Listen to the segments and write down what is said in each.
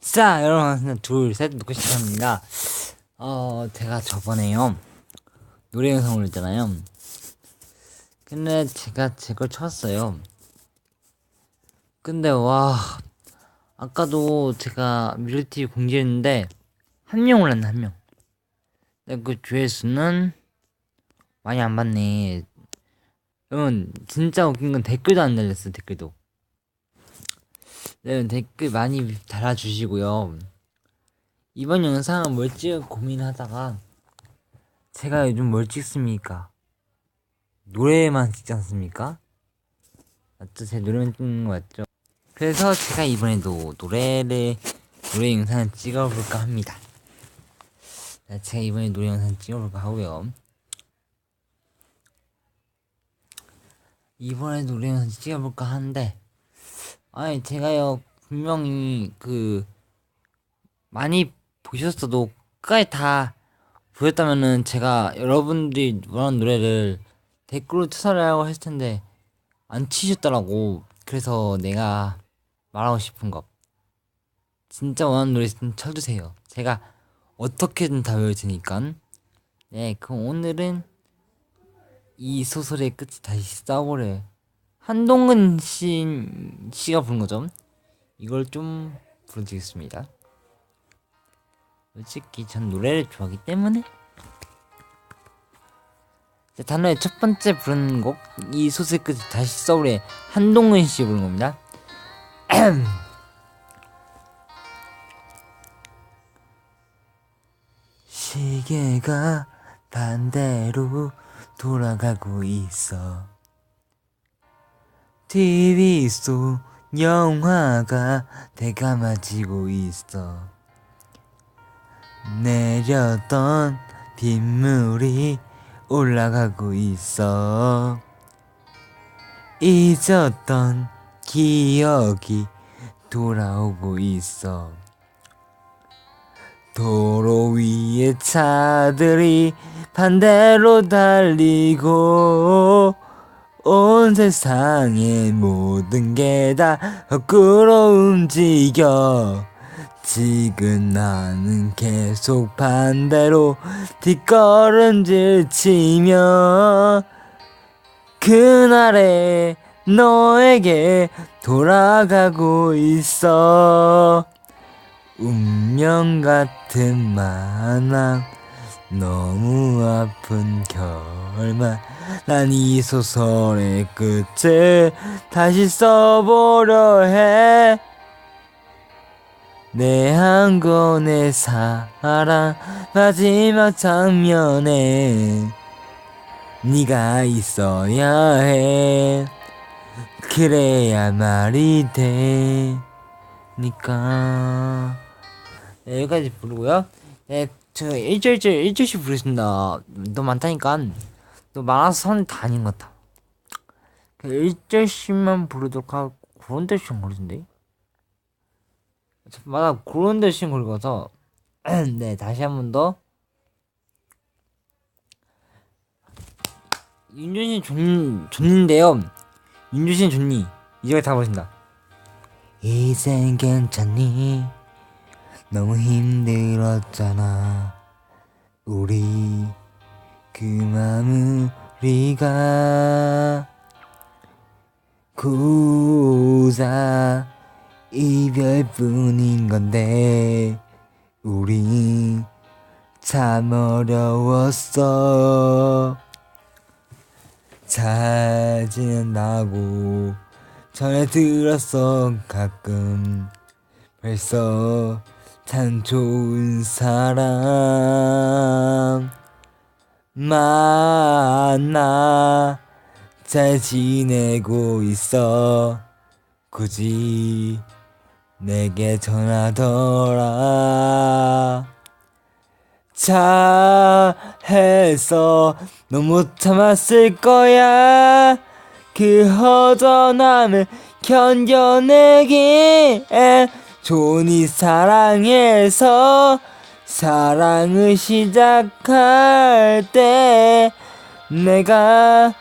자, 여러분, 둘, 셋, 놓고 시작합니다. 어, 제가 저번에요, 노래 영상 올렸잖아요. 근데 제가 제 걸 쳤어요. 근데, 와, 아까도 제가 뮤리티 공지했는데, 한 명 올랐네, 한 명. 근데 그 조회수는 많이 안 받네. 여러분, 진짜 웃긴 건 댓글도 안 달렸어요, 댓글도. 네, 댓글 많이 달아주시고요. 이번 영상은 뭘 찍을 고민하다가 제가 요즘 뭘 찍습니까? 노래만 찍지 않습니까? 맞죠? 제 노래만 찍는 거 맞죠? 그래서 제가 이번에도 노래를 노래 영상을 찍어볼까 합니다. 네, 제가 이번에 노래 영상 찍어볼까 하고요. 이번에 노래 영상 찍어볼까 하는데 아니 제가요 분명히 그 많이 보셨어도 끝까지 다 보셨다면은 제가 여러분들이 원하는 노래를 댓글로 쳐달라고 했을 텐데 안 치셨더라고. 그래서 내가 말하고 싶은 거 진짜 원하는 노래 있으면 쳐주세요. 제가 어떻게든 다 외울 테니까. 네 그럼 오늘은 이 소설의 끝이 다시 싸우래 한동근 씨, 씨가 부른 거죠. 이걸 좀 불러드리겠습니다. 솔직히 전 노래를 좋아하기 때문에 자, 단어의 첫 번째 부른 곡 이 소설 끝 다시 서울의 한동근 씨 부른 겁니다. 시계가 반대로 돌아가고 있어. TV 속 영화가 대감아지고 있어. 내렸던 빗물이 올라가고 있어. 잊었던 기억이 돌아오고 있어. 도로 위에 차들이 반대로 달리고 온 세상의 모든 게 다 거꾸로 움직여 지금 나는 계속 반대로 뒷걸음질 치며 그날의 너에게 돌아가고 있어. 운명 같은 만남 너무 아픈 결말 난 이 소설의 끝을 다시 써보려 해. 내 한 권의 사랑 마지막 장면에 네가 있어야 해. 그래야 말이 되니까. 네, 여기까지 부르고요. 네, 저 1절 1절 1절씩 부르신다. 너무 많다니까. 너 많아서 손이 다 아닌 것 같아. 그 1절씩만 부르도록 하고 그런 대씩 모르던데. 맞아 그런 대씩 긁어서 네 다시 한 번 더. 윤준이 좋, 좋는데요. 윤준이 좋니? 이제 다 보신다. 이젠 괜찮니? 너무 힘들었잖아. 우리 그 마무리가 고사 이별뿐인 건데 우리 참 어려웠어 잘 지낸다고 전에 들었어 가끔 벌써 참 좋은 사람 만나 잘 지내고 있어. 굳이 내게 전하더라. 잘해서 너무 참았을 거야. 그 허전함을 견뎌내기에 존이 사랑해서 사랑을 시작할 때 내가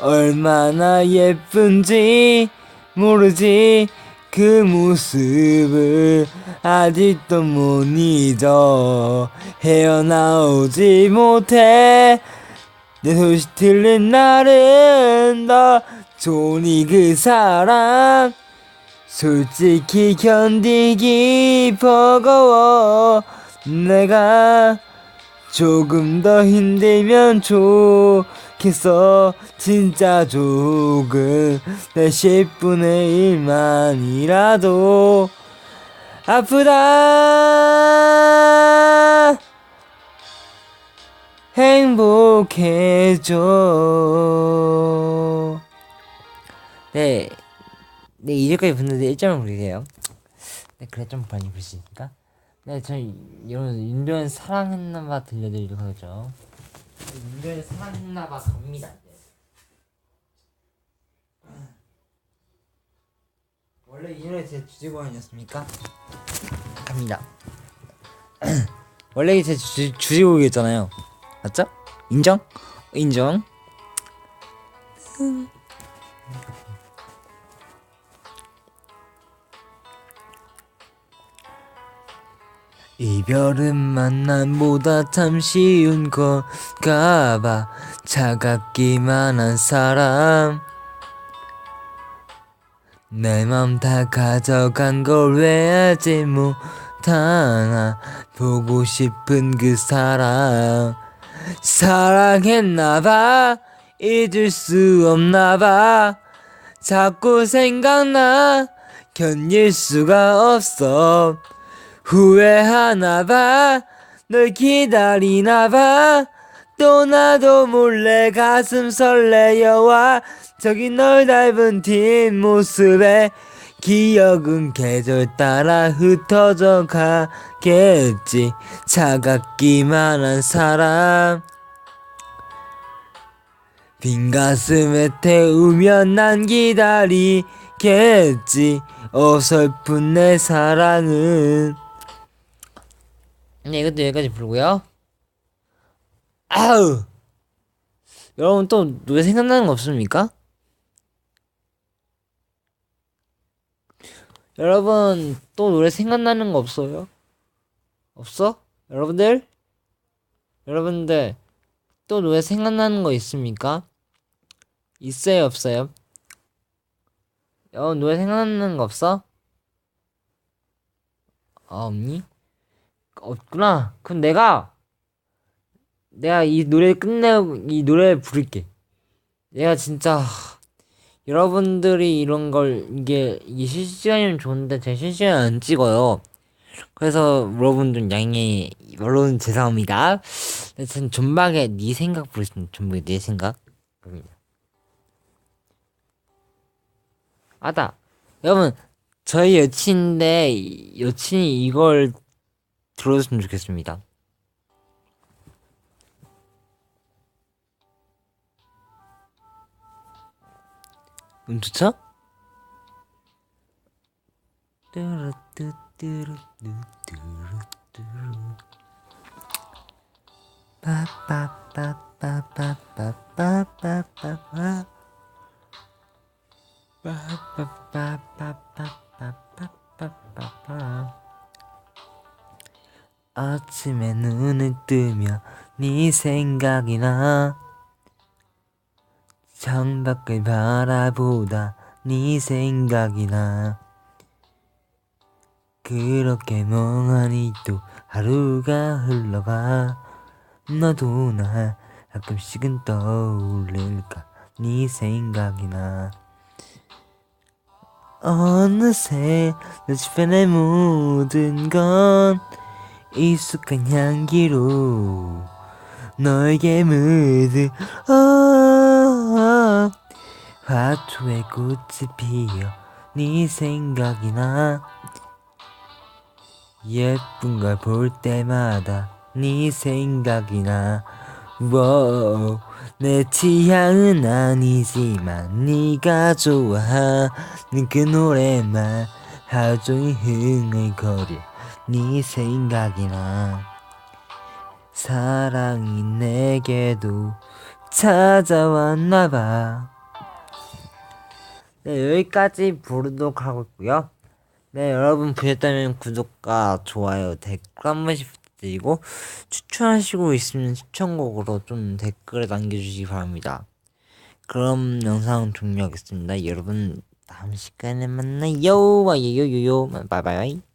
얼마나 예쁜지 모르지. 그 모습을 아직도 못 잊어 헤어나오지 못해. 내 소식 들린 날은 더 좋으니 그 사람 솔직히 견디기 버거워. 내가 조금 더 힘들면 좋겠어. 진짜 조금 내 10분의 1만이라도 아프다. 행복해져 네, 네 2절까지 붙는데 1점을 부르세요 네 그래 좀 많이 부르시니까 네 저희 여러분 윤도현 사랑했나봐 들려드리도록 하죠 윤도현 사랑했나봐 갑니다 네. 원래 이 노래 제 주제곡 아니었습니까? 갑니다 원래 제 주, 주제곡이었잖아요 맞죠? 인정? 인정 이별은 만남보다 참 쉬운 건가봐 차갑기만 한 사람. 내 맘 다 가져간 걸왜 하지 못하나 보고 싶은 그 사람. 사랑했나봐. 잊을 수 없나봐. 자꾸 생각나. 견딜 수가 없어 후회하나 봐. 널 기다리나 봐. 또 나도 몰래 가슴 설레여와 저기 널 닮은 뒷모습에 기억은 계절 따라 흩어져 가겠지. 차갑기만 한 사람. 빈 가슴에 태우면 난 기다리겠지. 어설픈 내 사랑은 네 이것도 여기까지 부르고요 아우 여러분 또 노래 생각나는 거 없습니까? 여러분 또 노래 생각나는 거 없어요? 없어? 여러분들? 여러분들 또 노래 생각나는 거 있습니까? 있어요 없어요? 어 노래 생각나는 거 없어? 아 없니? 없구나 그럼 내가 내가 이 노래 끝내고 이 노래 부를게 내가 진짜 여러분들이 이런 걸 이게 이게 실시간이면 좋은데 제 실시간 안 찍어요. 그래서 여러분 좀 양해 여러분 죄송합니다. 전 존박의 네 생각 부르시면 존박의 네 생각. 아다 여러분 저희 여친인데 여친이 이걸 들어줬으면 좋겠습니다. 음 좋죠? 아침에 눈을 뜨면 네 생각이 나. 창밖을 바라보다 네 생각이 나. 그렇게 멍하니 또 하루가 흘러가. 너도 나 가끔씩은 떠올릴까? 네 생각이 나. 어느새 내 주변의 모든 건 익숙한 향기로 너에게 물들 어, 화초에 꽃이 피어 네 생각이 나. 예쁜 걸 볼 때마다 네 생각이 나. 워, 내 취향은 아니지만 네가 좋아하는 그 노래만 하루 종일 흥얼거려 네 생각이 나 사랑이 내게도 찾아왔나 봐 네, 여기까지 부르도록 하고 있고요 네, 여러분 보셨다면 구독과 좋아요, 댓글 한 번씩 부탁드리고 추천하시고 있으면 추천곡으로 좀 댓글을 남겨주시기 바랍니다. 그럼 영상 종료하겠습니다. 여러분 다음 시간에 만나요. 와요요요. 바이바이.